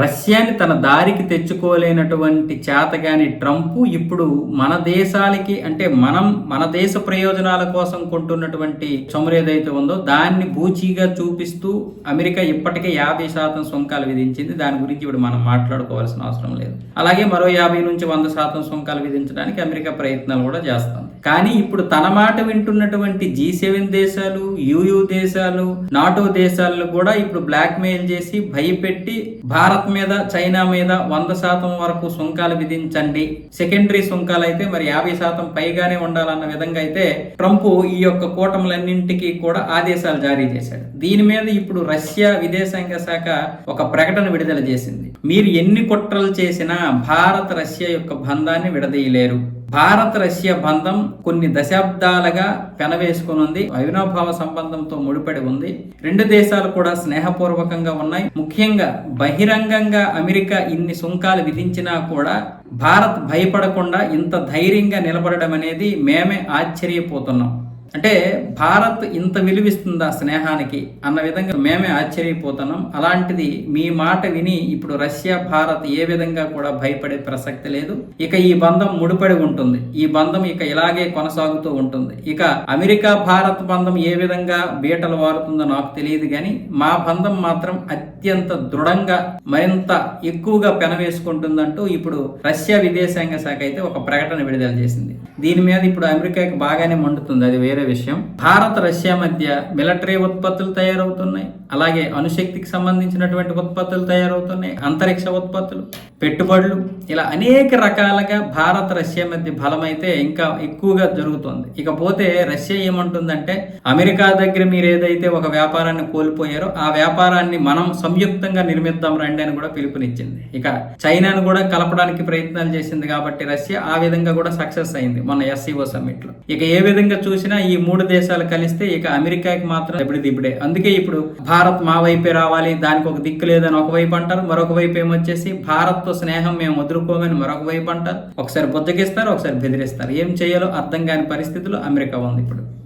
రష్యాని తన దారికి తెచ్చుకోలేనటువంటి చేతగాని ట్రంప్ ఇప్పుడు మన దేశాలకి అంటే మనం మన దేశ ప్రయోజనాల కోసం కొంటున్నటువంటి చమురు ఏదైతే ఉందో దాన్ని బూచీగా చూపిస్తూ అమెరికా ఇప్పటికే యాభై శాతం సుంకాలు విధించింది. దాని గురించి ఇప్పుడు మనం మాట్లాడుకోవాల్సిన అవసరం లేదు. అలాగే మరో యాభై నుంచి వంద శాతం సుంకాలు విధించడానికి అమెరికా ప్రయత్నాలు కూడా చేస్తుంది. కానీ ఇప్పుడు తన మాట వింటున్నటువంటి జీ సెవెన్ దేశాలు యూయూ దేశాలు నాటో దేశాలను కూడా ఇప్పుడు బ్లాక్మెయిల్ చేసి భయపెట్టి భారత్ మీద చైనా మీద వంద శాతం వరకు సుంకాలు విధించండి. సెకండరీ సుంకాలు అయితే మరి యాభై శాతం పైగానే ఉండాలన్న విధంగా అయితే ట్రంప్ ఈ యొక్క కూటములన్నింటికి కూడా ఆదేశాలు జారీ చేశాడు. దీని మీద ఇప్పుడు రష్యా విదేశాంగ శాఖ ఒక ప్రకటన విడుదల చేసింది. మీరు ఎన్ని కుట్రలు చేసినా భారత్ రష్యా యొక్క బంధాన్ని విడదీయలేరు. భారత్ రష్యా బంధం కొన్ని దశాబ్దాలుగా పెనవేసుకుని ఉంది అవినాభావ సంబంధంతో ముడిపడి ఉంది. రెండు దేశాలు కూడా స్నేహపూర్వకంగా ఉన్నాయి. ముఖ్యంగా బహిరంగంగా అమెరికా ఇన్ని సుంకాలు విధించినా కూడా భారత్ భయపడకుండా ఇంత ధైర్యంగా నిలబడడం అనేది మేమే ఆశ్చర్యపోతున్నాం. అంటే భారత్ ఇంత విలువిస్తుందా స్నేహానికి అన్న విధంగా మేమే ఆశ్చర్యపోతున్నాం. అలాంటిది మీ మాట విని ఇప్పుడు రష్యా భారత్ ఏ విధంగా కూడా భయపడే ప్రసక్తి లేదు. ఇక ఈ బంధం ముడిపడి ఉంటుంది. ఈ బంధం ఇక ఇలాగే కొనసాగుతూ ఉంటుంది. ఇక అమెరికా భారత్ బంధం ఏ విధంగా బీటలు వారుతుందో నాకు తెలియదు కానీ మా బంధం మాత్రం అత్యంత దృఢంగా మరింత ఎక్కువగా పెనవేసుకుంటుందంటూ ఇప్పుడు రష్యా విదేశాంగ శాఖ అయితే ఒక ప్రకటన విడుదల చేసింది. దీని మీద ఇప్పుడు అమెరికాకి బాగానే మండుతుంది. అది వేరే విషయం. భారత్ రష్యా మధ్య మిలిటరీ ఉత్పత్తులు తయారవుతున్నాయి. అలాగే అణుశక్తికి సంబంధించినటువంటి ఉత్పత్తులు తయారవుతున్నాయి. అంతరిక్ష ఉత్పత్తులు పెట్టుబడులు ఇలా అనేక రకాలుగా భారత్ రష్యా మధ్య బలమైతే ఇంకా ఎక్కువగా జరుగుతుంది. ఇకపోతే రష్యా ఏమంటుందంటే అమెరికా దగ్గర మీరు ఏదైతే ఒక వ్యాపారాన్ని కోల్పోయారో ఆ వ్యాపారాన్ని మనం సంయుక్తంగా నిర్మిద్దాం రండి అని కూడా పిలుపునిచ్చింది. ఇక చైనాను కూడా కలపడానికి ప్రయత్నాలు చేసింది కాబట్టి రష్యా ఆ విధంగా కూడా సక్సెస్ అయింది మొన్న ఎస్సీఓ సమ్మిట్లో. ఇక ఏ విధంగా చూసినా ఈ మూడు దేశాలు కలిస్తే ఇక అమెరికాకి మాత్రం ఇప్పుడు దిప్పుడే అందుకే ఇప్పుడు భారత్ మా వైపే రావాలి దానికి ఒక దిక్కు లేదని ఒకవైపు అంటారు. మరొక వైపు ఏమొచ్చేసి భారత్తో స్నేహం మేము వదులుకోమని మరొక వైపు అంటారు. ఒకసారి బుద్ధగిస్తారు ఒకసారి బెదిరిస్తారు. ఏం చేయాలో అర్థం కాని పరిస్థితిలో అమెరికా ఉంది ఇప్పుడు.